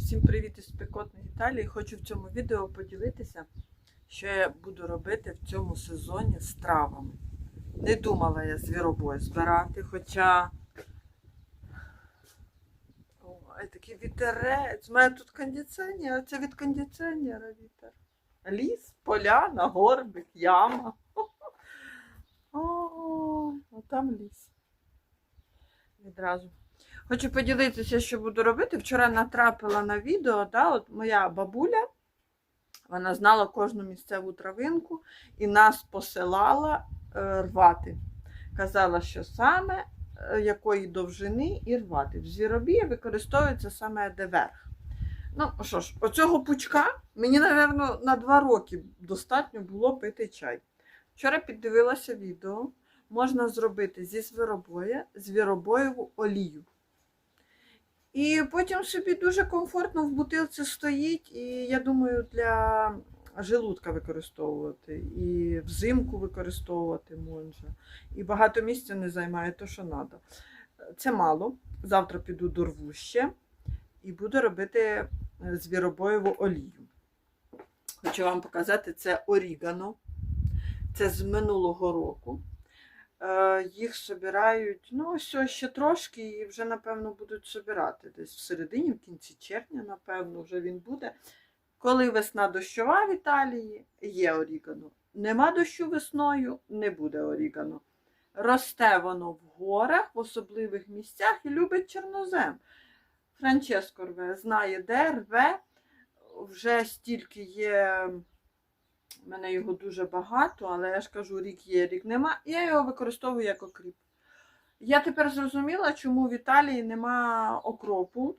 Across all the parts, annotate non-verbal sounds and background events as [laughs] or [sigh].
Всім привіт із спекотної Італії. Хочу в цьому відео поділитися, що я буду робити в цьому сезоні з травами. Не думала я звіробой збирати, хоча Ой, такий вітерець. У мене тут кондиціонер, це від кондиціонера вітер. Ліс, поляна, горбик, яма. [laughs] О, там ліс. Відразу. Хочу поділитися, що буду робити. Вчора натрапила на відео, да, от моя бабуля, вона знала кожну місцеву травинку і нас посилала е, рвати. Казала, що саме е, якої довжини і рвати. В звіробі використовується саме де верх. Ну що ж, оцього пучка мені, напевно, на два роки достатньо було пити чай. Вчора піддивилася відео. Можна зробити зі звіробоя звіробоєву олію. І потім собі дуже комфортно в бутилці стоїть, і я думаю, для желудка використовувати, і взимку використовувати можна. І багато місця не займає то, що треба. Це мало. Завтра піду до рву ще і буду робити звіробоєву олію. Хочу вам показати це орігано. Це з минулого року. Е, Їх собирають, ну, ось ще трошки, і вже, напевно, будуть собирати. Десь в середині, в кінці червня, напевно, вже він буде. Коли весна дощова в Італії, є орігано. Нема дощу весною, не буде орігано. Росте воно в горах, в особливих місцях і любить чорнозем. Франческо рве, знає, де рве. Вже стільки є. У мене його дуже багато, але я ж кажу, рік є, рік нема. Я його використовую як окріп. Я тепер зрозуміла, чому в Італії нема окропу,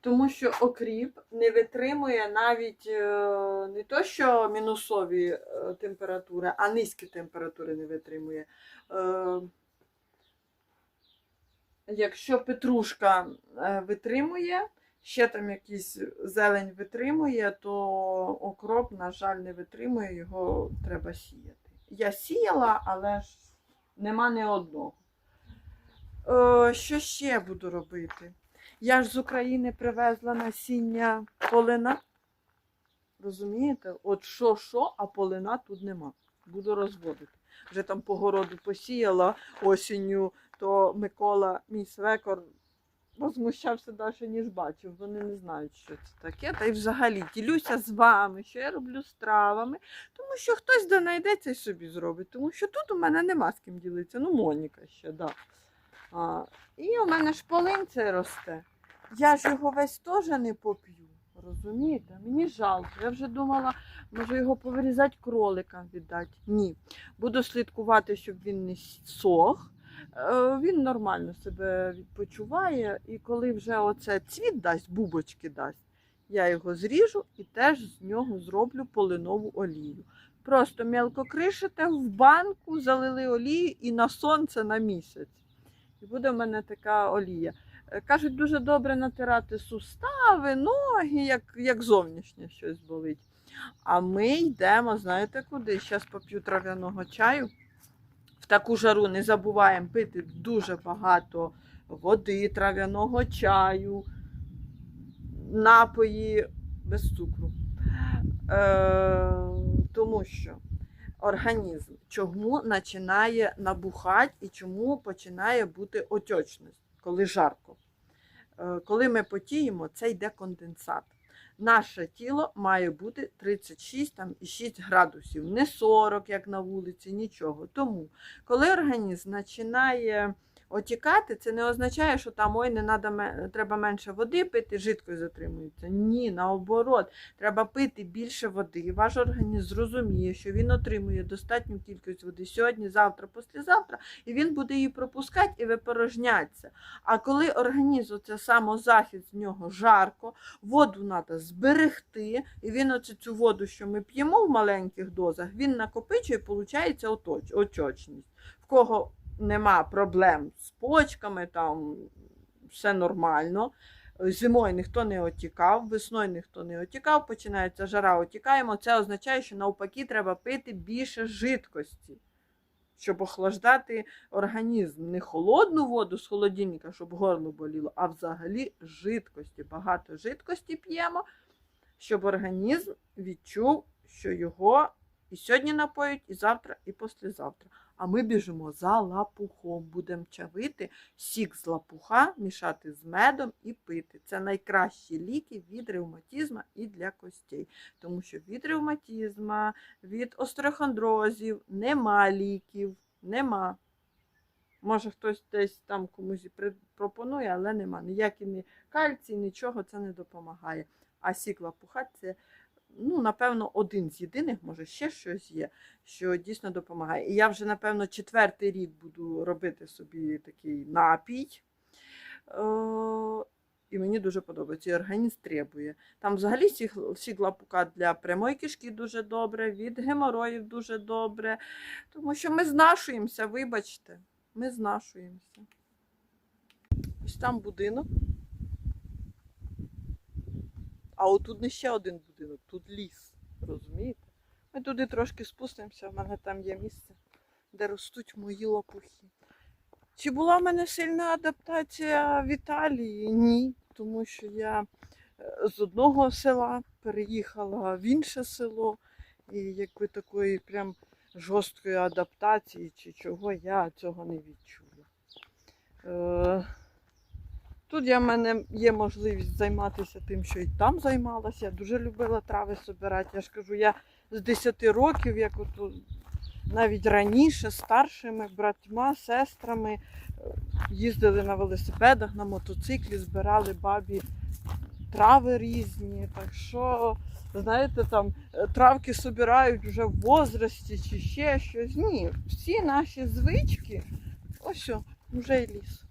тому що окріп не витримує навіть е, не то, що мінусові е, температури, а низькі температури не витримує. Е, Якщо петрушка витримує, ще там якийсь зелень витримує, то окроп, на жаль, не витримує, його треба сіяти. Я сіяла, але ж нема ні одного. Е, що ще буду робити? Я ж з України привезла насіння полина. Розумієте? От що, що, а полина тут нема. Буду розводити. Вже там по городу посіяла осінню, то Микола, мій свекор, возмущався далі, ніж бачив. Вони не знають, що це таке. Та й взагалі ділюся з вами, що я роблю з травами, тому що хтось де знайдеться і собі зробить. Тому що тут у мене нема з ким ділитися. Ну, Моніка ще, да. І у мене ж полин це росте. Я ж його весь теж не поп'ю. Розумієте? Мені жалко. Я вже думала, може його повирізати кроликам віддати. Ні. Буду слідкувати, щоб він не сох. Е, Він нормально себе відпочиває, і коли вже оце цвіт дасть, бубочки дасть, я його зріжу і теж з нього зроблю полинову олію. Просто мелко кришите в банку, залили олію і на сонце на місяць. І буде в мене така олія. Е, Кажуть, дуже добре натирати сустави, ноги, як, як зовнішнє щось болить. А ми йдемо, знаєте куди? Зараз поп'ю трав'яного чаю. В таку жару не забуваємо пити дуже багато води, трав'яного чаю, напої без цукру. Е, тому що організм чому починає набухати і чому починає бути отечність, коли жарко. Е, коли ми потіємо, це йде конденсат. Наше тіло має бути 36,6 градусів, не 40, як на вулиці, нічого. Тому, коли організм починає отікати, це не означає, що там ой, не надо, треба менше води пити, жидкость затримується. Ні, наоборот, треба пити більше води. Ваш організм зрозуміє, що він отримує достатню кількість води сьогодні, завтра, післязавтра, і він буде її пропускати і випорожнятися. А коли організм це самозахист, в нього жарко, воду треба зберегти, і він оцю цю воду, що ми п'ємо в маленьких дозах, він накопичує, і виходить очочність. В кого нема проблем з почками, там все нормально. Зимою ніхто не отікав, весною ніхто не отікав, починається жара, отікаємо. Це означає, що навпаки треба пити більше жидкості. щоб охлаждати організм. Не холодну воду з холодильника, щоб горло боліло, а взагалі жидкості. Багато жидкості п'ємо, щоб організм відчув, що його і сьогодні напоють, і завтра, і післязавтра. А ми біжимо за лапухом. Будемо чавити сік з лапуха, мішати з медом і пити. Це найкращі ліки від ревматизму і для костей. Тому що від ревматизму, від острохондрозів нема ліків. Нема. Може, хтось десь там комусь пропонує, але нема. Ніякі ні кальцій, нічого це не допомагає. А сік лапуха це, ну, напевно, один з єдиних, може, ще щось є, що дійсно допомагає. І я вже, напевно, четвертий рік буду робити собі такий напій. Е, І мені дуже подобається. І організм требує. Там взагалі сік, лапука для прямої кишки дуже добре, від геморроїв дуже добре. Тому що ми знашуємося, вибачте, ми знашуємося. Ось там будинок. А отут не ще один будинок, тут ліс. Розумієте? Ми туди трошки спустимося, в мене там є місце, де ростуть мої лопухи. Чи була в мене сильна адаптація в Італії? Ні. Тому що я е, з одного села переїхала в інше село, і якби такої прям жорсткої адаптації чи чого я цього не відчула. Е, Тут я в мене є можливість займатися тим, що і там займалася. Я дуже любила трави збирати. Я ж кажу, я з 10 років, як от навіть раніше, старшими братьма, сестрами е, їздили на велосипедах, на мотоциклі, збирали бабі трави різні. Так що, знаєте, там е, травки собирають вже в возрасті чи ще щось. Ні, всі наші звички, ось о, вже й ліс.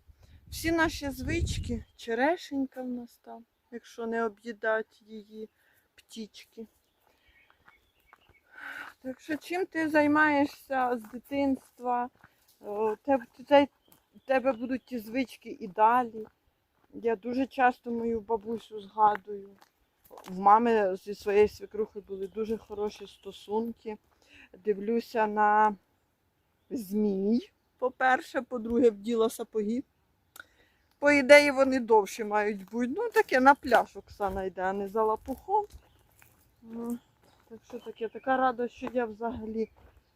Всі наші звички, черешенька в нас там, якщо не об'їдать її птічки. Так що чим ти займаєшся з дитинства, те- тебе будуть ті звички і далі. Я дуже часто мою бабусю згадую. В мами зі своєю свекрухою були дуже хороші стосунки. Дивлюся на змій, по-перше, по-друге, вділа сапоги. По ідеї, вони довші мають бути. Ну, таке на пляж Оксана йде, а не за лапухом. Ну, Так що таке, така рада, що я взагалі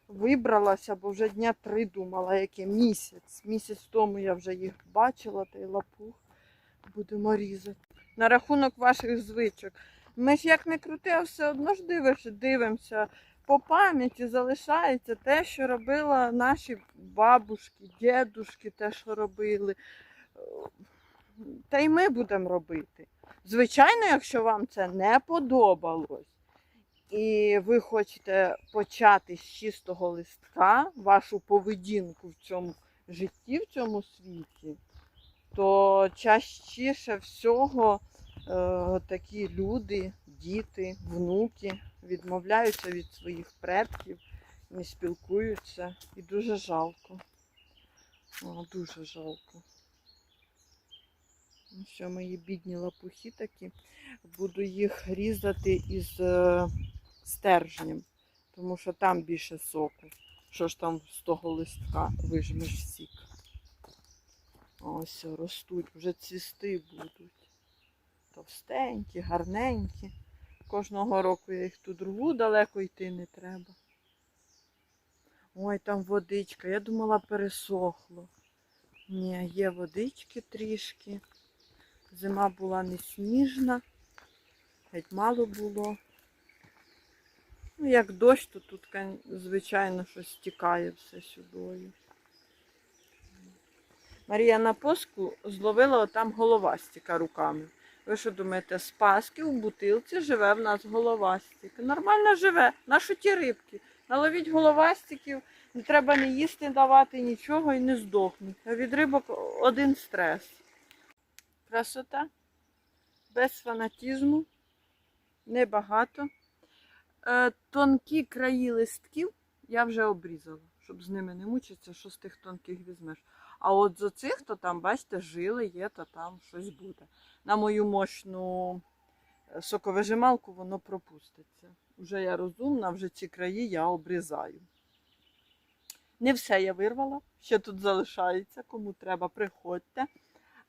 вибралася, бо вже дня три думала, яке місяць. Місяць тому я вже їх бачила, той лапух. Будемо різати. На рахунок ваших звичок. Ми ж як не крути, а все одно ж дивиш, дивимося. По пам'яті залишається те, що робили наші бабушки, дідушки, те, що робили. Та й ми будемо робити. Звичайно, якщо вам це не подобалось, і ви хочете почати з чистого листка вашу поведінку в цьому житті, в цьому світі, то частіше всього е, такі люди, діти, внуки відмовляються від своїх предків, не спілкуються. І дуже жалко. О, дуже жалко. Ну що, мої бідні лапухи такі. Буду їх різати із е, стержнем, тому що там більше соку. Що ж там з того листка вижмеш сік. Ось ростуть, вже цвісти будуть. Товстенькі, гарненькі. Кожного року я їх тут рву, далеко йти не треба. Ой, там водичка. Я думала, пересохло. Ні, є водички трішки. Зима була не сніжна, геть мало було. Ну, як дощ, то тут, звичайно, щось стікає все сюдою. Марія на поску зловила отам головастика руками. Ви що думаєте, з Паски в бутилці живе в нас головастик. Нормально живе, наші ті рибки. Наловіть головастиків, не треба не їсти давати нічого і не здохнуть. А від рибок один стрес. Красота. Без фанатізму. Небагато. Е, тонкі краї листків я вже обрізала, щоб з ними не мучитися, що з тих тонких візьмеш. А от з оцих, то там, бачите, жили є, то там щось буде. На мою мощну е, соковижималку воно пропуститься. Вже я розумна, вже ці краї я обрізаю. Не все я вирвала, ще тут залишається, кому треба, приходьте.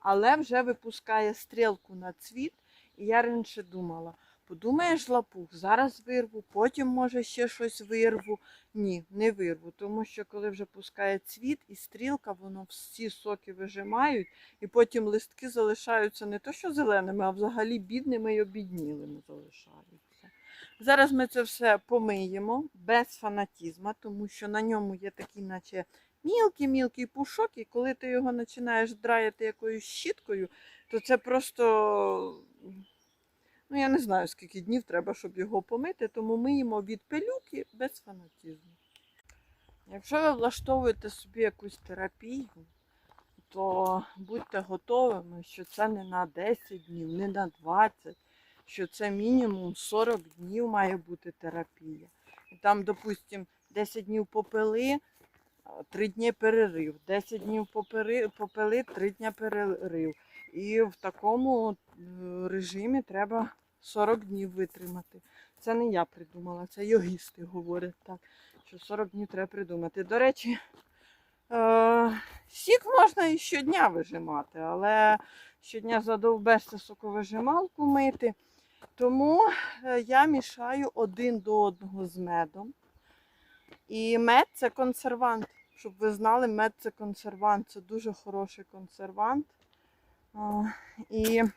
Але вже випускає стрілку на цвіт. І я раніше думала, подумаєш, лапух, зараз вирву, потім, може, ще щось вирву. Ні, не вирву, тому що коли вже пускає цвіт і стрілка, воно всі соки вижимають, і потім листки залишаються не то, що зеленими, а взагалі бідними і обіднілими залишаються. Зараз ми це все помиємо без фанатізму, тому що на ньому є такий, наче мілкий-мілкий пушок, і коли ти його починаєш драяти якоюсь щіткою, то це просто. Ну, я не знаю, скільки днів треба, щоб його помити, тому миємо від пилюки без фанатізму. Якщо ви влаштовуєте собі якусь терапію, то будьте готовими, що це не на 10 днів, не на 20, що це мінімум 40 днів має бути терапія. І там, допустимо, 10 днів попили, 3 дні перерив, 10 днів попили, 3 дні перерив. І в такому е, режимі треба 40 днів витримати. Це не я придумала, це йогісти говорять так, що 40 днів треба придумати. До речі, е, сік можна і щодня вижимати, але щодня задовбешся соковижималку мити. Тому е, я мішаю один до одного з медом. І мед це консервант. Щоб ви знали, мед це консервант. Це дуже хороший консервант. І е,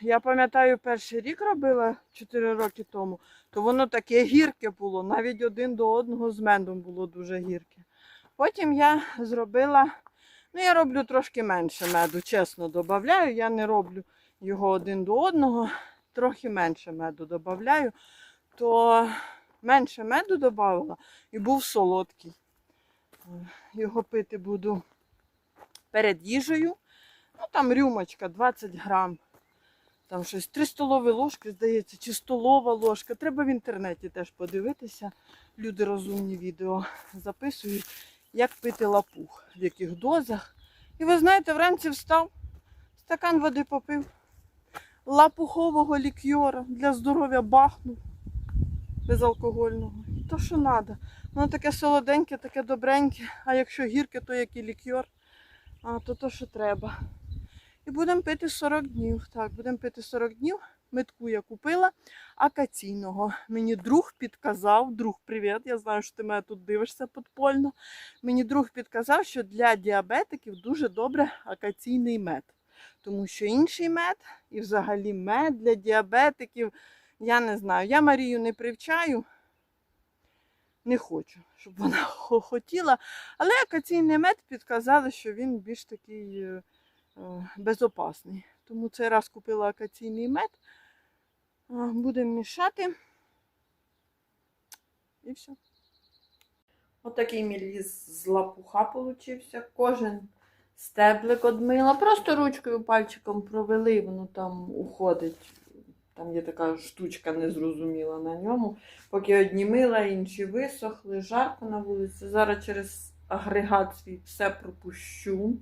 я пам'ятаю, перший рік робила 4 роки тому, то воно таке гірке було. Навіть один до одного з медом було дуже гірке. Потім я зробила, ну я роблю трошки менше меду, чесно додаю. Я не роблю його один до одного, трохи менше меду додаю, то менше меду додавала і був солодкий. Е, Його пити буду перед їжею. Ну там рюмочка 20 грам. Там щось 3 столові ложки, здається, чи столова ложка. Треба в інтернеті теж подивитися. Люди розумні відео записують, як пити лапух, в яких дозах. І ви знаєте, вранці встав, стакан води попив, лапухового лікьора для здоров'я бахнув безалкогольного. То, що треба. Воно таке солоденьке, таке добреньке, а якщо гірке, то як і лікьор, а то то, що треба. І будемо пити 40 днів. Так, будемо пити 40 днів. Метку я купила акаційного. Мені друг підказав, друг, привіт, я знаю, що ти мене тут дивишся подпольно. Мені друг підказав, що для діабетиків дуже добре акаційний мед. Тому що інший мед і взагалі мед для діабетиків, я не знаю. Я Марію не привчаю, не хочу, щоб вона [laughs] хотіла. Але акаційний мед підказали, що він більш такий е, е, безопасний. Тому цей раз купила акаційний мед. Будемо мішати. І все. Отакий міліз з лапуха получився. Кожен стеблик одмила. Просто ручкою пальчиком провели, воно там уходить. Там є така штучка незрозуміла на ньому. Поки одні мила, інші висохли, жарко на вулиці. Зараз через агрегат свій все пропущу.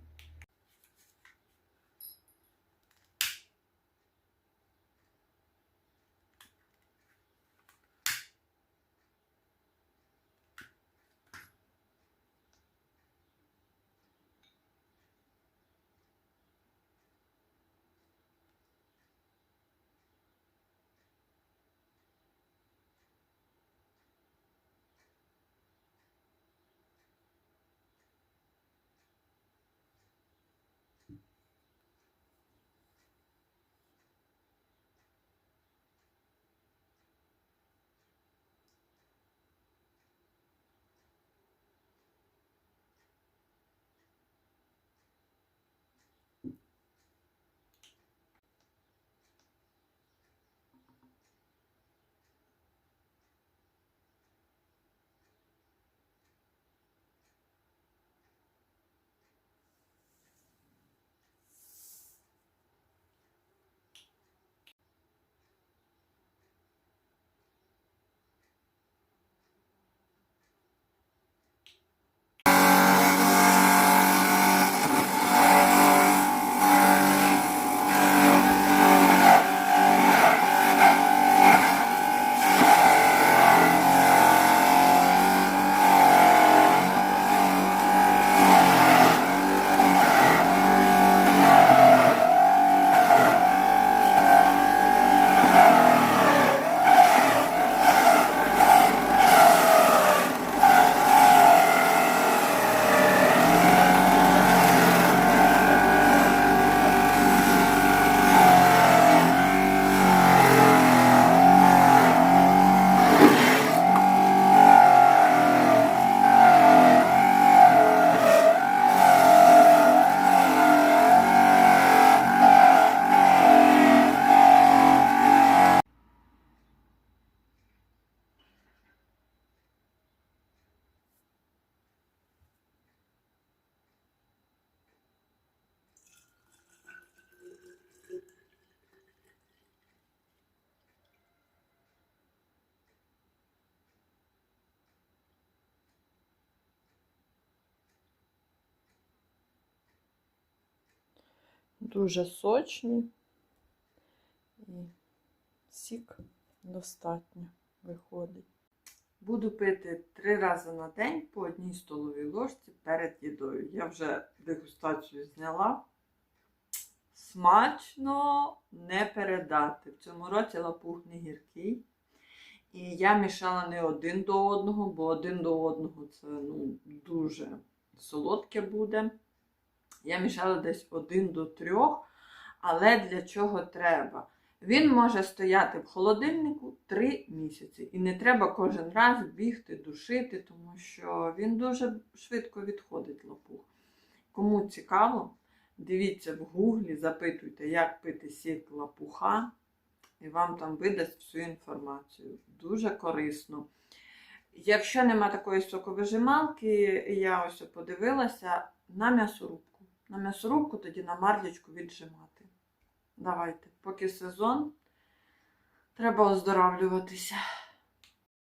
Дуже сочні і сік достатньо виходить. Буду пити три рази на день по одній столовій ложці перед їдою. Я вже дегустацію зняла. Смачно не передати. В цьому році лапух не гіркий. І я мішала не один до одного, бо один до одного це ну, дуже солодке буде. Я мішала десь один до трьох, але для чого треба? Він може стояти в холодильнику 3 місяці. І не треба кожен раз бігти, душити, тому що він дуже швидко відходить лопух. Кому цікаво, дивіться в гуглі, запитуйте, як пити сік лапуха, і вам там видасть всю інформацію. Дуже корисно. Якщо нема такої соковижималки, я ось подивилася на м'ясорубку. На м'ясорубку тоді на марлячку віджимати. Давайте, поки сезон, треба оздоравлюватися.